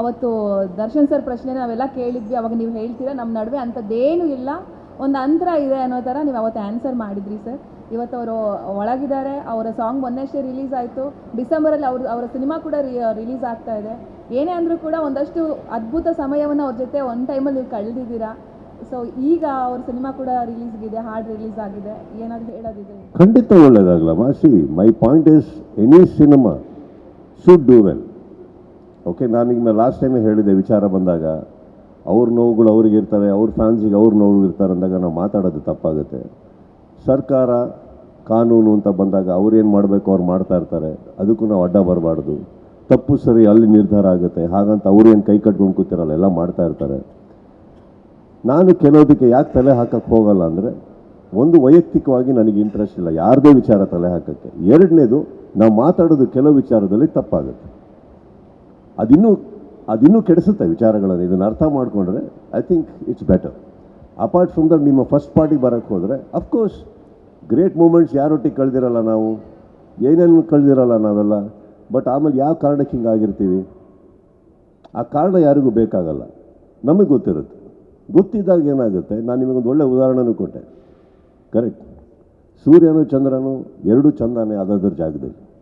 ಅವತ್ತು ದರ್ಶನ್ ಸರ್ ಪ್ರಶ್ನೆ ನಾವೆಲ್ಲ ಕೇಳಿದ್ವಿ, ಅವಾಗ ನೀವು ಹೇಳ್ತೀರಾ ನಮ್ಮ ನಡುವೆ ಅಂಥದ್ದೇನೂ ಇಲ್ಲ. ಒಂದು ಅಂತರ ಇದೆ ಅನ್ನೋ ಥರ ನೀವು ಅವತ್ತು ಆನ್ಸರ್ ಮಾಡಿದ್ರಿ ಸರ್. ಇವತ್ತು ಅವರು ಒಳಗಿದ್ದಾರೆ, ಅವರ ಸಾಂಗ್ ಮೊನ್ನೆಷ್ಟೇ ರಿಲೀಸ್ ಆಯಿತು. ಡಿಸೆಂಬರಲ್ಲಿ ಅವ್ರ ಅವರ ಸಿನಿಮಾ ಕೂಡ ರಿಲೀಸ್ ಆಗ್ತಾ ಇದೆ. ಏನೇ ಅಂದರೂ ಕೂಡ ಒಂದಷ್ಟು ಅದ್ಭುತ ಸಮಯವನ್ನು ಅವ್ರ ಜೊತೆ ಒನ್ ಟೈಮಲ್ಲಿ ನೀವು ಕಳೆದಿದ್ದೀರಾ. ಸೊ ಈಗ ಅವ್ರ ಸಿನಿಮಾ ಕೂಡ ರಿಲೀಸ್ಗಿದೆ ಹಾಡು ರಿಲೀಸ್ ಆಗಿದೆ. ಏನಾದರೂ ಹೇಳೋದಿದೆ ಖಂಡಿತ ಒಳ್ಳೇದಾಗಲ್ಲ ಮಾಸಿ my point is, any cinema should do well. Okay ನಾನೀಗ ಲಾಸ್ಟ್ ಟೈಮೇ ಹೇಳಿದೆ, ವಿಚಾರ ಬಂದಾಗ. ಅವ್ರ ನೋವುಗಳು ಅವ್ರಿಗೆ ಇರ್ತವೆ, ಅವ್ರ ಫ್ಯಾನ್ಸಿಗೆ ಅವ್ರ ನೋವುಗಳು ಇರ್ತಾರೆ ಅಂದಾಗ ನಾವು ಮಾತಾಡೋದು ತಪ್ಪಾಗುತ್ತೆ. ಸರ್ಕಾರ ಕಾನೂನು ಅಂತ ಬಂದಾಗ ಅವ್ರೇನು ಮಾಡಬೇಕು, ಅವ್ರು ಮಾಡ್ತಾ ಇರ್ತಾರೆ. ಅದಕ್ಕೂ ನಾವು ಅಡ್ಡ ಬರಬಾರ್ದು. ತಪ್ಪು ಸರಿ ಅಲ್ಲಿ ನಿರ್ಧಾರ ಆಗುತ್ತೆ. ಹಾಗಂತ ಅವರು ಏನು ಕೈ ಕಟ್ಕೊಂಡು ಕೂತಿರಲ್ಲ, ಎಲ್ಲ ಮಾಡ್ತಾ ಇರ್ತಾರೆ. ನಾನು ಕೆಲವೊದಕ್ಕೆ ಯಾಕೆ ತಲೆ ಹಾಕಕ್ಕೆ ಹೋಗಲ್ಲ ಅಂದರೆ, ಒಂದು ವೈಯಕ್ತಿಕವಾಗಿ ನನಗೆ ಇಂಟ್ರೆಸ್ಟ್ ಇಲ್ಲ. ಯಾರದೇ ವಿಚಾರ ತಲೆ ಹಾಕಕ್ಕೆ. ಎರಡನೇದು, ನಾವು ಮಾತಾಡೋದು ಕೆಲವು ವಿಚಾರದಲ್ಲಿ ತಪ್ಪಾಗುತ್ತೆ. ಅದಿನ್ನೂ ಅದಿನ್ನೂ ಕೆಡಿಸುತ್ತೆ ವಿಚಾರಗಳನ್ನು ಇದನ್ನು ಅರ್ಥ ಮಾಡಿಕೊಂಡ್ರೆ I think it's better apart from that ನಿಮ್ಮ ಫಸ್ಟ್ ಪಾರ್ಟಿಗೆ ಬರೋಕ್ಕೆ ಹೋದರೆ ಅಫ್ಕೋರ್ಸ್ ಗ್ರೇಟ್ ಮೂಮೆಂಟ್ಸ್ ಯಾರೊಟ್ಟಿಗೆ ಕಳೆದಿರಲ್ಲ ನಾವು? ಏನೇನು ಕಳೆದಿರಲ್ಲ ನಾವೆಲ್ಲ? ಬಟ್ ಆಮೇಲೆ ಯಾವ ಕಾರಣಕ್ಕೆ ಹಿಂಗೆ ಆಗಿರ್ತೀವಿ? ಆ ಕಾರಣ ಯಾರಿಗೂ ಬೇಕಾಗಲ್ಲ. ನಮಗೆ ಗೊತ್ತಿರುತ್ತೆ. ಗೊತ್ತಿದ್ದಾಗ ಏನಾಗುತ್ತೆ? ನಾನು ನಿಮಗೊಂದು ಒಳ್ಳೆ ಉದಾಹರಣೆನೂ ಕೊಟ್ಟೆ. ಕರೆಕ್ಟ್ ಸೂರ್ಯನು ಚಂದ್ರನು ಎರಡೂ ಚಂದನೇ ಅದಾದ್ರ ಜಾಗದಲ್ಲಿ.